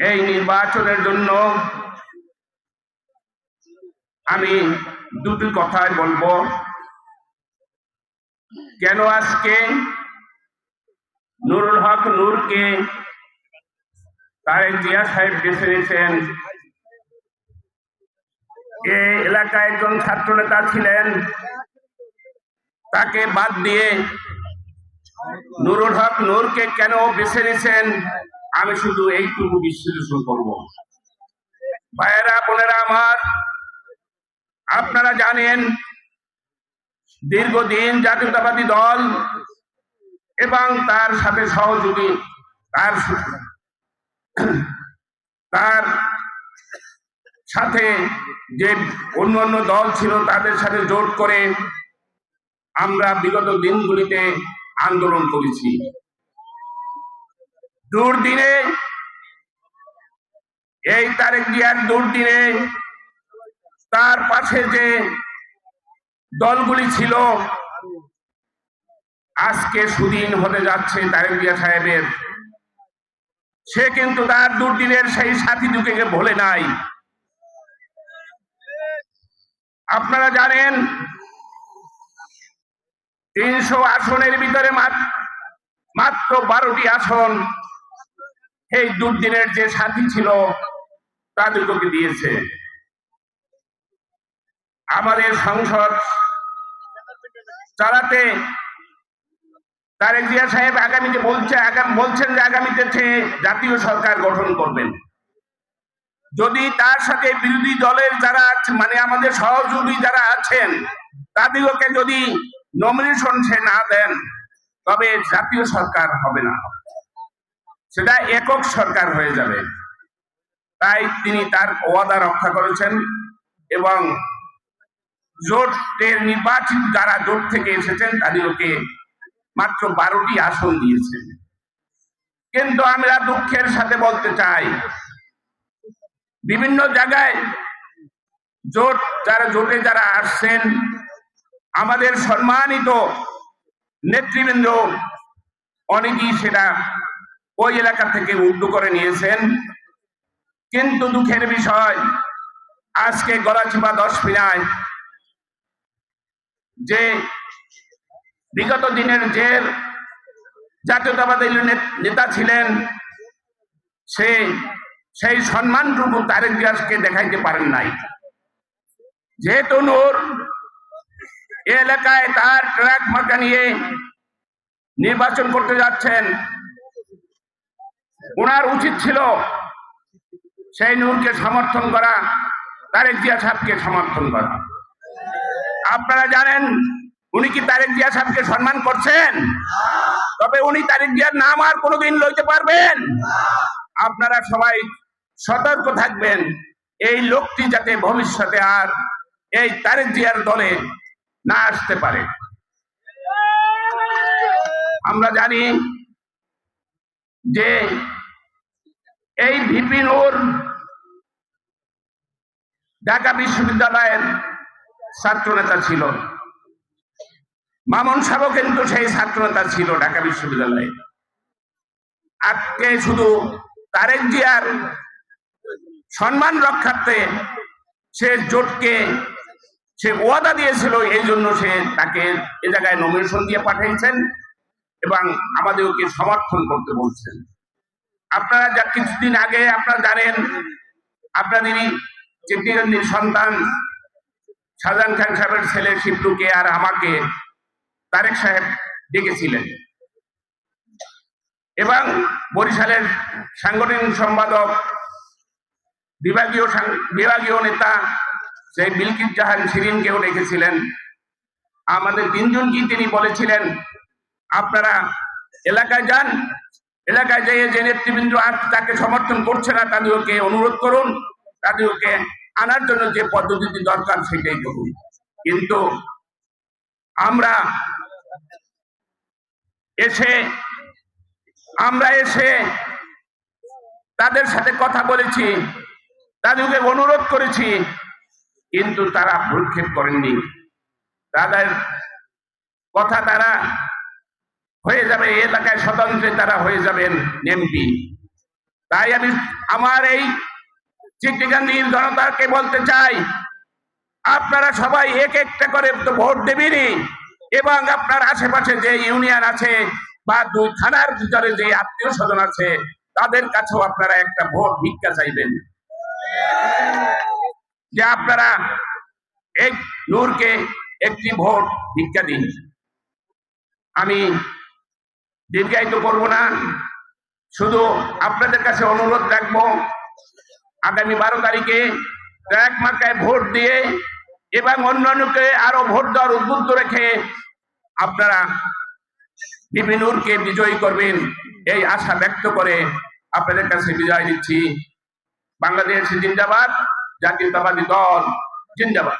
এই নির্বাচনের জন্য আমি দুটি কথাই বলব। কেন আজকে নুরুল হক নূরকে তারেক জিয়া সাহেব বেছে নিয়েছেন? এ এলাকায় একজন ছাত্র নেতা ছিলেন। তাকে বাদ দিয়ে নুরুল হক নূরকে কেন বেছে নিয়েছেন? আমি শুধু এইটুকু বিশ্লেষণ করব। ভাইয়েরা, বোনেরা আমার, আপনারা জানেন, দীর্ঘদিন জাতীয়তাবাদী দল এবং তার সাথে সহযোগী, তার তার সাথে যে অন্য অন্য দল ছিল, তাদের সাথে জোট করে আমরা বিগত দিনগুলিতে আন্দোলন করেছি। দুর্দিনে এই তারেক জিয়ার দুর্দিনে তার পাশে যে দলগুলি ছিল, আজকে সুদিন হতে যাচ্ছে তারেক জিয়া সাহেবের। সে কিন্তু তার দুর্দিনের সেই সাথী দুকে ভোলে নাই। আপনারা জানেন, তিনশো আসনের ভিতরে মাত্র বারোটি আসন এই দুর্দিনের যে সাথী ছিল তাদেরকে দিয়েছে। আমাদের সংসদ চালাতে তারেক জিয়া সাহেব আগামীতে বলছে বলছেন যে আগামীতে জাতীয় সরকার গঠন করবেন। যদি তার সাথে বিরোধী দলের যারা আছে, মানে আমাদের সহযোগী যারা আছেন তাদেরকে যদি নমিনেশন সে না দেন তবে জাতীয় সরকার হবে না। সেটা একক সরকার হয়ে যাবে। তাই তিনি তার ওয়াদা রক্ষা করেছেন এবং জোটের নির্বাচিত যারা জোট থেকে এসেছেন তাদেরকে মাত্র বারোটি আসন দিয়েছেন কিন্তু আমরা দুঃখের সাথে বলতে চাই, বিভিন্ন জায়গায় জোট, যারা জোটে যারা আসছেন, আমাদের সম্মানিত নেতৃবৃন্দ, অনেকেই সেটা ওই এলাকা থেকে উদ্যোগ করে নিয়েছেন। কিন্তু দুঃখের বিষয়, আজকে গলাচিপা দশ পিনায় যে বিগত দিনের যে জাতীয়তাবাদী নেতা ছিলেন, সে, সেই সম্মানটুকু তারেক জিয়াসকে দেখাইতে পারেন নাই। যেহেতু নূর এলাকায় তার ট্রাক মার্কা নিয়ে নির্বাচন করতে যাচ্ছেন ওনার উচিত ছিল সেই নূরকে সমর্থন করা, তারেক জিয়া সাহেবকে সমর্থন করা। আপনারা জানেন, উনি কি তারেক জিয়া সাহেবকে সম্মান করছেন? তবে উনি তারেক জিয়ার নাম আর কোনোদিন লইতে পারবেন? আপনারা সবাই সতর্ক থাকবেন, এই লোকটি যাতে ভবিষ্যতে আর এই তারেক জিয়ার দলে না আসতে পারে। আমরা জানি যে এই ভিপি নূর ঢাকা বিশ্ববিদ্যালয়ের ছাত্র নেতা ছিল। মামুন সাহেব কিন্তু সেই ছাত্র নেতা ছিল ঢাকা বিশ্ববিদ্যালয়ে। আজকে শুধু তারেক জিয়ার সম্মান রক্ষার্থে সে জোটকে সে ওয়াদা দিয়েছিল, এই জন্য সে তাকে এ জায়গায় নমিনেশন দিয়ে পাঠিয়েছেন এবং আমাদেরকে সমর্থন করতে বলছেন। আপনারা যা কিছুদিন আগে আপনারা জানেন আপনাদেরই চিত্তিরঞ্জির সন্তান, শাহজাহান খান সাহেবের ছেলে শিবলুকে আর আমাকে তারেক সাহেব ডেকেছিলেন। এবং বরিশালের সাংগঠনিক সম্পাদক, বিভাগীয় বিভাগীয় নেতা সেই বিলকিস জাহান শিরিনকেও রেখেছিলেন আমাদের তিনজনকেই তিনি বলেছিলেন, আপনারা এলাকায় যান এলাকায় যেয়ে যে নেতৃবৃন্দ আর তাকে সমর্থন করছে না, তাদেরকে অনুরোধ করুন, তাদেরকে আনার জন্য যে পদ্ধতি দরকার সেটাই করুন। কিন্তু আমরা এসে আমরা এসে তাদের সাথে কথা বলেছি, তাদেরকে অনুরোধ করেছি, কিন্তু তারা ভ্রুক্ষেপ করেননি। তাদের কথা তারা হয়ে যাবে এলাকায় স্বতন্ত্রে তারা হয়ে যাবেন এমপি তাই আমি আমার এই চিটিগাঙ্গির জনতাকে বলতে চাই, আপনারা সবাই এক একটা করে তো ভোট দেবেনই, এবং আপনার আশেপাশে যে ইউনিয়ন আছে বা দুই থানার ভিতরে যে আত্মীয় স্বজন আছে, তাদের কাছেও আপনারা একটা ভোট ভিক্ষা চাইবেন। যে আপনারা এই নূরকে একটি ভোট ভিক্ষা দিন। আমি দীর্ঘায়িত করব না। শুধু আপনাদের কাছে অনুরোধ রাখব, আগামী বারো তারিখে এক মার্কায় ভোট দিয়ে এবং অন্যান্যকে আরও ভোট দেওয়ার উদ্বুদ্ধ রেখে আপনারা বিপিনুরকে বিজয়ী করবেন এই আশা ব্যক্ত করে আপনাদের কাছে বিজয় দিচ্ছি বাংলাদেশ জিন্দাবাদ, জাতীয়তাবাদী দল জিন্দাবাদ।